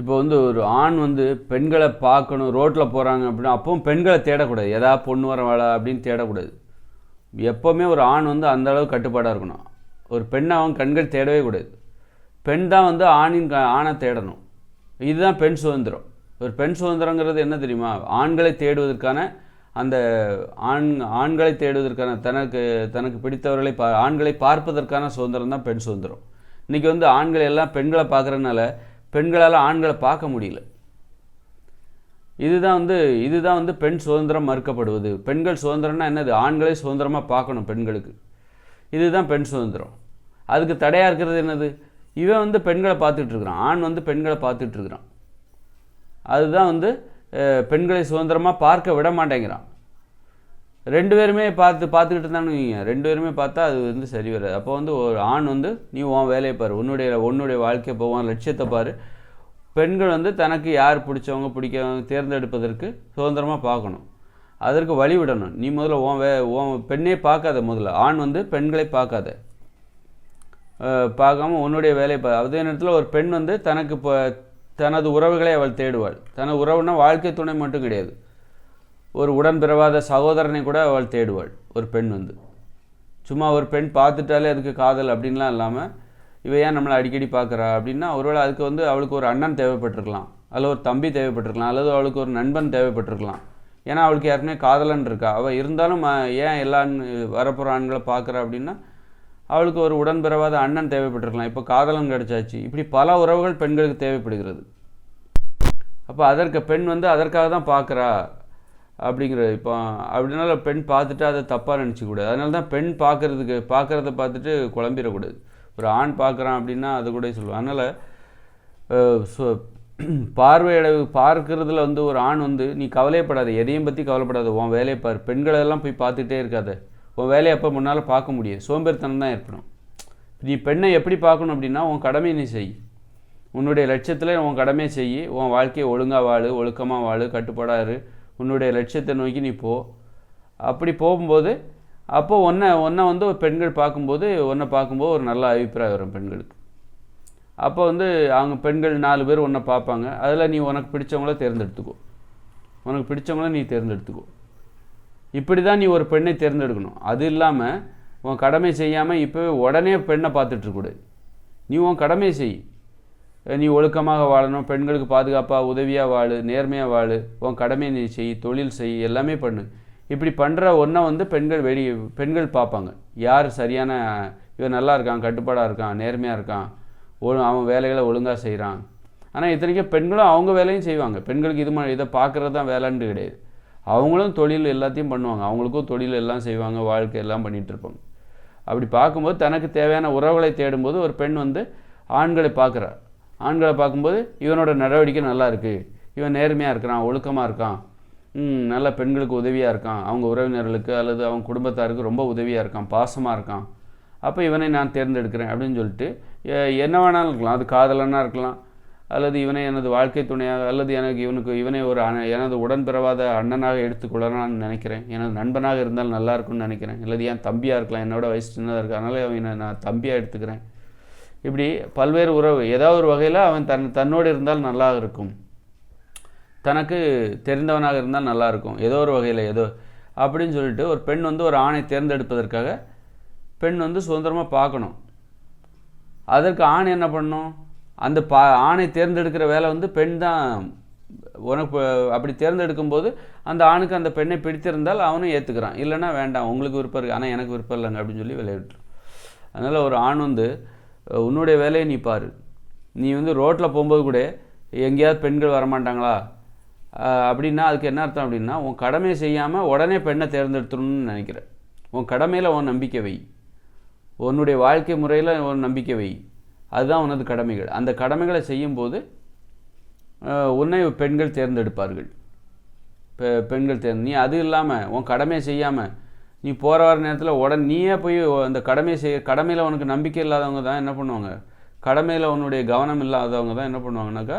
இப்போ வந்து ஒரு ஆண் வந்து பெண்களை பார்க்கணும் ரோட்டில் போகிறாங்க அப்படின்னா அப்பவும் பெண்களை தேடக்கூடாது. எதா பொண்ணு வர வாழா அப்படின்னு தேடக்கூடாது. எப்போவுமே ஒரு ஆண் வந்து அந்த அளவு கட்டுப்பாடாக இருக்கணும். ஒரு பெண்ணை அவன் கண்கள் தேடவே கூடாது. பெண் தான் வந்து ஆணின் க ஆணை தேடணும். இதுதான் பெண் சுதந்திரம். ஒரு பெண் சுதந்திரங்கிறது என்ன தெரியுமா? ஆண்களை தேடுவதற்கான அந்த ஆண் ஆண்களை தேடுவதற்கான தனக்கு தனக்கு பிடித்தவர்களை பா ஆண்களை பார்ப்பதற்கான சுதந்திரம் தான் பெண் சுதந்திரம். இன்றைக்கி வந்து ஆண்கள் எல்லாம் பெண்களை பார்க்குறதுனால பெண்களால் ஆண்களை பார்க்க முடியல. இதுதான் வந்து இதுதான் வந்து பெண் சுதந்திரம் மறுக்கப்படுவது. பெண்கள் சுதந்திரம்னா என்னது? ஆண்களை சுதந்திரமாக பார்க்கணும் பெண்களுக்கு. இதுதான் பெண் சுதந்திரம். அதுக்கு தடையாக இருக்கிறது என்னது? இவன் வந்து பெண்களை பார்த்துட்ருக்குறான் ஆண் வந்து பெண்களை பார்த்துட்ருக்குறான் அதுதான் வந்து பெண்களை சுதந்திரமாக பார்க்க விட மாட்டேங்கிறான். ரெண்டு பேருமே பார்த்து பார்த்துக்கிட்டு இருந்தாங்கன்னு வைங்க ரெண்டு பேருமே பார்த்தா அது வந்து சரி வராது. அப்போ வந்து ஒரு ஆண் வந்து நீ உன் வேலையை பாரு. உன்னுடைய உன்னுடைய வாழ்க்கையை போவான் லட்சியத்தை பாரு. பெண்கள் வந்து தனக்கு யார் பிடிச்சவங்க பிடிக்கவங்க தேர்ந்தெடுப்பதற்கு சுதந்திரமாக பார்க்கணும். அதற்கு வழி விடணும். நீ முதல்ல உன் வே உன் பெண்ணே பார்க்காத முதல்ல. ஆண் வந்து பெண்களை பார்க்காத. பார்க்காம உன்னுடைய வேலையை பா அதே நேரத்தில் ஒரு பெண் வந்து தனக்கு இப்போ தனது உறவுகளை அவள் தேடுவாள். தனது உறவுனா வாழ்க்கை துணை மட்டும் கிடையாது. ஒரு உடன் பிறவாத சகோதரனை கூட அவள் தேடுவாள். ஒரு பெண் வந்து. சும்மா ஒரு பெண் பார்த்துட்டாலே அதுக்கு காதல் அப்படின்லாம் இல்லாமல் இவ ஏன் நம்மளை அடிக்கடி பார்க்குறா? அப்படின்னா ஒருவேளை அதுக்கு வந்து அவளுக்கு ஒரு அண்ணன் தேவைப்பட்டிருக்கலாம். அல்லது ஒரு தம்பி தேவைப்பட்டிருக்கலாம். அல்லது அவளுக்கு ஒரு நண்பன் தேவைப்பட்டிருக்கலாம். ஏன்னா அவளுக்கு யாருக்குமே காதலன் இருக்கா? அவள் இருந்தாலும் ஏன் எல்லா ஆண் வரப்போகிற ஆண்களை பார்க்குறா அப்படின்னா அவளுக்கு ஒரு உடன் பிறவாத அண்ணன் தேவைப்பட்டிருக்கலாம். இப்போ காதலன் கிடைச்சாச்சு. இப்படி பல உறவுகள் பெண்களுக்கு தேவைப்படுகிறது. அப்போ அதற்கு பெண் வந்து அதற்காக தான் பார்க்குறா. அப்படிங்கிறது இப்போ அப்படினால பெண் பார்த்துட்டு அதை தப்பாக நினச்சிக்கூடாது. அதனால தான் பெண் பார்க்குறதுக்கு பார்க்குறத பார்த்துட்டு குழம்பிடக்கூடாது. ஒரு ஆண் பார்க்குறான் அப்படின்னா அது கூட சொல்லுவாள் அதனால் சொ- பார்வையிட பார்க்கறதுல வந்து ஒரு ஆண் வந்து நீ கவலையப்படாத எதையும் பற்றி கவலைப்படாத உன் வேலையை பார். பெண்களெல்லாம் போய் பார்த்துட்டே இருக்காத. உன் வேலையை அப்போ முன்னால் பார்க்க முடியும் சோம்பேறித்தனம் தான் ஏற்படும். நீ பெண்ணை எப்படி பார்க்கணும் அப்படின்னா உன் கடமையை நீ செய். உன்னுடைய லட்சியத்தில் உன் கடமையை செய். உன் வாழ்க்கையை ஒழுங்காக வாழு ஒழுக்கமாக வாழு கட்டுப்பாடாக இரு. உன்னுடைய லட்சியத்தை நோக்கி நீ போ. அப்படி போகும்போது அப்போ ஒன்றை ஒன்றை வந்து ஒரு பெண்கள் பார்க்கும்போது ஒன்றை பார்க்கும்போது ஒரு நல்ல அபிப்பிராயம் வரும் பெண்களுக்கு. அப்போ வந்து அவங்க பெண்கள் நாலு பேர் ஒன்றை பார்ப்பாங்க. அதில் நீ உனக்கு பிடிச்சவங்கள தேர்ந்தெடுத்துக்கோ. உனக்கு பிடிச்சவங்கள நீ தேர்ந்தெடுத்துக்கோ. இப்படி தான் நீ ஒரு பெண்ணை தேர்ந்தெடுக்கணும். அது இல்லாமல் உன் கடமை செய்யாமல் இப்போவே உடனே பெண்ணை பார்த்துட்ருக்கூடாது நீ உன் கடமை செய். நீ ஒழுக்கமாக வாழணும் பெண்களுக்கு பாதுகாப்பாக உதவியாக வாழு நேர்மையாக வாழு உன் கடமையை நீ செய் தொழில் செய் எல்லாமே பண்ணு. இப்படி பண்ணுற ஒன்றை வந்து பெண்கள் வெளி பெண்கள் பார்ப்பாங்க. யார் சரியான இவன் நல்லா இருக்கான் கட்டுப்பாடாக இருக்கான் நேர்மையாக இருக்கான் ஒழு அவன் வேலைகளை ஒழுங்காக செய்கிறான் ஆனால் இத்தனைக்கும் பெண்களும் அவங்க வேலையும் செய்வாங்க. பெண்களுக்கு இது மாதிரி இதை பார்க்குறது தான் வேலைன்னு கிடையாது. அவங்களும் தொழில் எல்லாத்தையும் பண்ணுவாங்க. அவங்களுக்கும் தொழில் எல்லாம் செய்வாங்க வாழ்க்கை எல்லாம் பண்ணிகிட்ருப்பாங்க அப்படி பார்க்கும்போது தனக்கு தேவையான உறவுகளை தேடும்போது ஒரு பெண் வந்து ஆண்களை பார்க்குறா. ஆண்களை பார்க்கும்போது இவனோட நடவடிக்கை நல்லா இருக்குது இவன் நேர்மையாக இருக்கிறான் ஒழுக்கமாக இருக்கான். நல்ல பெண்களுக்கு உதவியாக இருக்கான். அவங்க உறவினர்களுக்கு அல்லது அவங்க குடும்பத்தாருக்கு ரொம்ப உதவியாக இருக்கான் பாசமாக இருக்கான். அப்போ இவனை நான் தேர்ந்தெடுக்கிறேன் அப்படின்னு சொல்லிட்டு என்ன வேணாலும் இருக்கலாம். அது காதலனாக இருக்கலாம். அல்லது இவனை எனது வாழ்க்கை துணையாக அல்லது எனக்கு இவனுக்கு இவனை ஒரு அண்ண எனது உடன்பிறவாத அண்ணனாக எடுத்துக்கொள்ளலாம்னு நினைக்கிறேன். எனது நண்பனாக இருந்தால் நல்லா இருக்கும்னு நினைக்கிறேன். அல்லது என் தம்பியாக இருக்கலாம். என்னோட வயசு சின்னதாக இருக்கு. அதனால் அவனை நான் தம்பியாக எடுத்துக்கிறேன். இப்படி பல்வேறு உறவு ஏதாவது ஒரு வகையில் அவன் தன் தன்னோடு இருந்தால் நல்லா இருக்கும். தனக்கு தெரிந்தவனாக இருந்தால் நல்லா இருக்கும். ஏதோ ஒரு வகையில் ஏதோ அப்படின்னு சொல்லிட்டு ஒரு பெண் வந்து ஒரு ஆணை தேர்ந்தெடுப்பதற்காக பெண் வந்து சுதந்திரமாக பார்க்கணும். அதற்கு ஆண் என்ன பண்ணும்? அந்த பா ஆணை தேர்ந்தெடுக்கிற வேலை வந்து பெண் தான். உனக்கு அப்படி தேர்ந்தெடுக்கும் போது அந்த ஆணுக்கு அந்த பெண்ணை பிடித்திருந்தால் அவனும் ஏற்றுக்கிறான் இல்லைன்னா வேண்டாம் உங்களுக்கு விருப்பம் இருக்குது ஆனால் எனக்கு விருப்பம் இல்லைங்க அப்படின்னு சொல்லி விளையாட்டுரும் அதனால் ஒரு ஆண் வந்து உன்னுடைய வேலையை நீ பாரு. நீ வந்து ரோட்டில் போகும்போது கூட எங்கேயாவது பெண்கள் வரமாட்டாங்களா? அப்படின்னா அதுக்கு என்ன அர்த்தம் அப்படின்னா உன் கடமையை செய்யாமல் உடனே பெண்ணை தேர்ந்தெடுத்துடணும்னு நினைக்கிறேன் உன் கடமையில் உன் நம்பிக்கை வை. உன்னுடைய வாழ்க்கை முறையில் உன் நம்பிக்கை வை. அதுதான் உனது கடமைகள். அந்த கடமைகளை செய்யும்போது உன்னை பெண்கள் தேர்ந்தெடுப்பார்கள். பெ பெண்கள் தேர்ந்து நீ அது இல்லாமல் உன் கடமையை செய்யாமல் நீ போகிற வர நேரத்தில் உடனே நீயே போய் அந்த கடமையை செய்ய கடமையில் உனக்கு நம்பிக்கை இல்லாதவங்க தான் என்ன பண்ணுவாங்க? கடமையில் உன்னுடைய கவனம் இல்லாதவங்க தான் என்ன பண்ணுவாங்கனாக்கா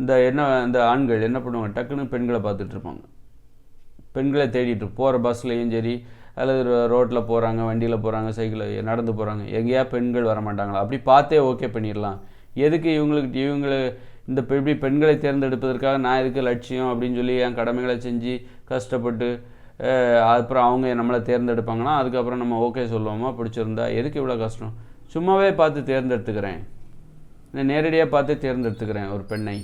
இந்த என்ன இந்த ஆண்கள் என்ன பண்ணுவாங்க? டக்குன்னு பெண்களை பார்த்துட்டு இருப்பாங்க. பெண்களை தேடிட்டு போகிற பஸ்லேயும் சரி அல்லது ரோட்டில் போகிறாங்க வண்டியில் போகிறாங்க சைக்கிளில் நடந்து போகிறாங்க எங்கேயா பெண்கள் வர மாட்டாங்களா? அப்படி பார்த்தே ஓகே பண்ணிடலாம். எதுக்கு இவங்களுக்கு இவங்களை இந்த இப்படி பெண்களை தேர்ந்தெடுப்பதற்காக நான் எதுக்கு லட்சியம் அப்படின்னு சொல்லி என் கடமைகளை செஞ்சு கஷ்டப்பட்டு அப்புறம் அவங்க நம்மளை தேர்ந்தெடுப்பாங்கன்னா அதுக்கப்புறம் நம்ம ஓகே சொல்லுவோமா? பிடிச்சிருந்தா. எதுக்கு இவ்வளோ கஷ்டம்? சும்மாவே பார்த்து தேர்ந்தெடுத்துக்கிறேன். நான் நேரடியாக பார்த்து தேர்ந்தெடுத்துக்கிறேன் ஒரு பெண்ணை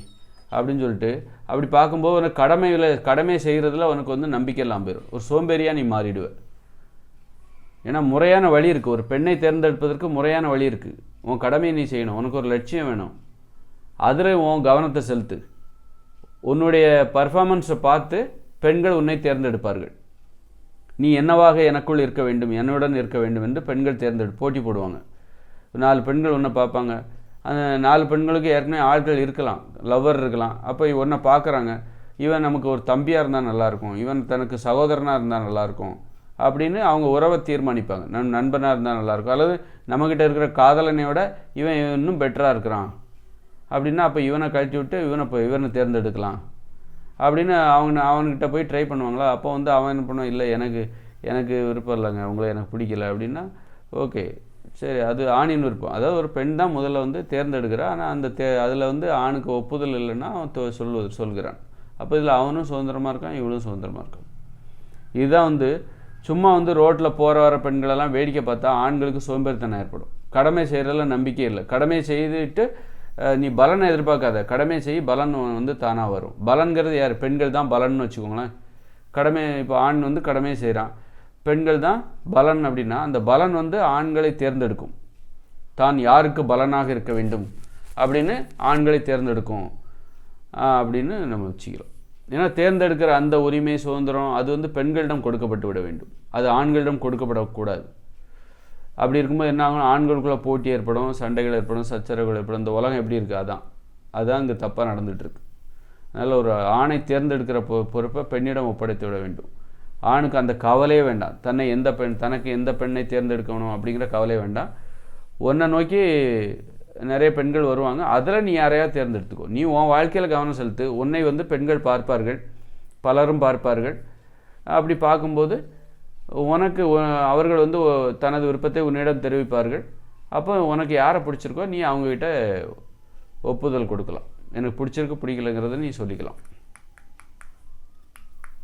அப்படின்னு சொல்லிட்டு அப்படி பார்க்கும்போது உனக்கு கடமையில் கடமை செய்கிறதுல உனக்கு வந்து நம்பிக்கை இல்லாமல் போயிடும் ஒரு சோம்பேறியாக நீ மாறிடுவ. ஏன்னா முறையான வழி இருக்குது ஒரு பெண்ணை தேர்ந்தெடுப்பதற்கு முறையான வழி இருக்குது உன் கடமையை நீ செய்யணும். உனக்கு ஒரு லட்சியம் வேணும். அதில் உன் கவனத்தை செலுத்து. உன்னுடைய பர்ஃபார்மன்ஸை பார்த்து பெண்கள் உன்னை தேர்ந்தெடுப்பார்கள். நீ என்னவாக எனக்குள் இருக்க வேண்டும் என்னுடன் இருக்க வேண்டும் என்று பெண்கள் தேர்ந்தெடு போட்டி போடுவாங்க. நாலு பெண்கள் ஒன்றை பார்ப்பாங்க. அந்த நாலு பெண்களுக்கு ஏற்கனவே ஆட்கள் இருக்கலாம் லவ்வர் இருக்கலாம். அப்போ ஒன்றை பார்க்குறாங்க. இவன் நமக்கு ஒரு தம்பியாக இருந்தால் நல்லாயிருக்கும் இவன் தனக்கு சகோதரனாக இருந்தால் நல்லாயிருக்கும் அப்படின்னு அவங்க உறவை தீர்மானிப்பாங்க. நம் நண்பனாக இருந்தால் நல்லாயிருக்கும் அல்லது நம்மக்கிட்ட இருக்கிற காதலனையோட இவன் இன்னும் பெட்டராக இருக்கிறான். அப்படின்னா அப்போ இவனை கழட்டி விட்டு இவனை இப்போ இவனை தேர்ந்தெடுக்கலாம். அப்படின்னு அவங்க அவன்கிட்ட போய் ட்ரை பண்ணுவாங்களா? அப்போ வந்து அவன் என்ன பண்ணுவான்? இல்லை எனக்கு எனக்கு விருப்பம் இல்லைங்க. உங்களை எனக்கு பிடிக்கல. அப்படின்னா ஓகே. சரி அது ஆணின் விருப்பம். அதாவது ஒரு பெண் தான் முதல்ல வந்து தேர்ந்தெடுக்கிறான் ஆனால் அந்த தே அதில் வந்து ஆணுக்கு ஒப்புதல் இல்லைன்னா அவன் தொ- சொல்வது சொல்கிறான். அப்போ இதில் அவனும் சுதந்திரமாக இருக்கான் இவளும் சுதந்திரமாக இருக்கான். இதுதான் வந்து சும்மா வந்து ரோட்டில் போகிற வர பெண்களெல்லாம் வேடிக்கை பார்த்தா ஆண்களுக்கு சோம்பேறித்தனம் ஏற்படும். கடமை செய்கிறதுல நம்பிக்கை இல்லை. கடமை செய்துட்டு நீ பலனை எதிர்பார்க்காத. கடமை செய் பலன் வந்து தானாக வரும். பலன்கிறது யார்? பெண்கள் தான் பலன்னு வச்சுக்கோங்களேன். கடமை இப்போ ஆண் வந்து கடமையை செய்கிறான் பெண்கள் தான் பலன் அப்படின்னா அந்த பலன் வந்து ஆண்களை தேர்ந்தெடுக்கும். தான் யாருக்கு பலனாக இருக்க வேண்டும் அப்படின்னு ஆண்களை தேர்ந்தெடுக்கும். அப்படின்னு நம்ம வச்சுக்கிறோம். ஏன்னா தேர்ந்தெடுக்கிற அந்த உரிமை சுதந்திரம் அது வந்து பெண்களிடம் கொடுக்கப்பட்டு விட வேண்டும். அது ஆண்களிடம் கொடுக்கப்படக்கூடாது. அப்படி இருக்கும்போது என்ன ஆகும்? ஆண்களுக்குள்ளே போட்டி ஏற்படும் சண்டைகள் ஏற்படும் சச்சரவுகள் ஏற்படும். இந்த உலகம் எப்படி இருக்குது அதான். அதுதான் இங்கே தப்பாக நடந்துகிட்ருக்கு அதனால் ஒரு ஆணை தேர்ந்தெடுக்கிற பொ பொறுப்பை பெண்ணிடம் ஒப்படைத்து விட வேண்டும். ஆணுக்கு அந்த கவலையே வேண்டாம். தன்னை எந்த பெண் தனக்கு எந்த பெண்ணை தேர்ந்தெடுக்கணும் அப்படிங்கிற கவலையே வேண்டாம். உன்னை நோக்கி நிறைய பெண்கள் வருவாங்க. அதில் நீ யாரையா தேர்ந்தெடுத்துக்கோ. நீ உன் வாழ்க்கையில் கவனம் செலுத்து. உன்னை வந்து பெண்கள் பார்ப்பார்கள். பலரும் பார்ப்பார்கள். அப்படி பார்க்கும்போது உனக்கு அவர்கள் வந்து தனது விருப்பத்தை உன்னிடம் தெரிவிப்பார்கள். அப்போ உனக்கு யாரை பிடிச்சிருக்கோ நீ அவங்கக்கிட்ட ஒப்புதல் கொடுக்கலாம். எனக்கு பிடிச்சிருக்கு பிடிக்கலங்கிறத நீ சொல்லிக்கலாம்.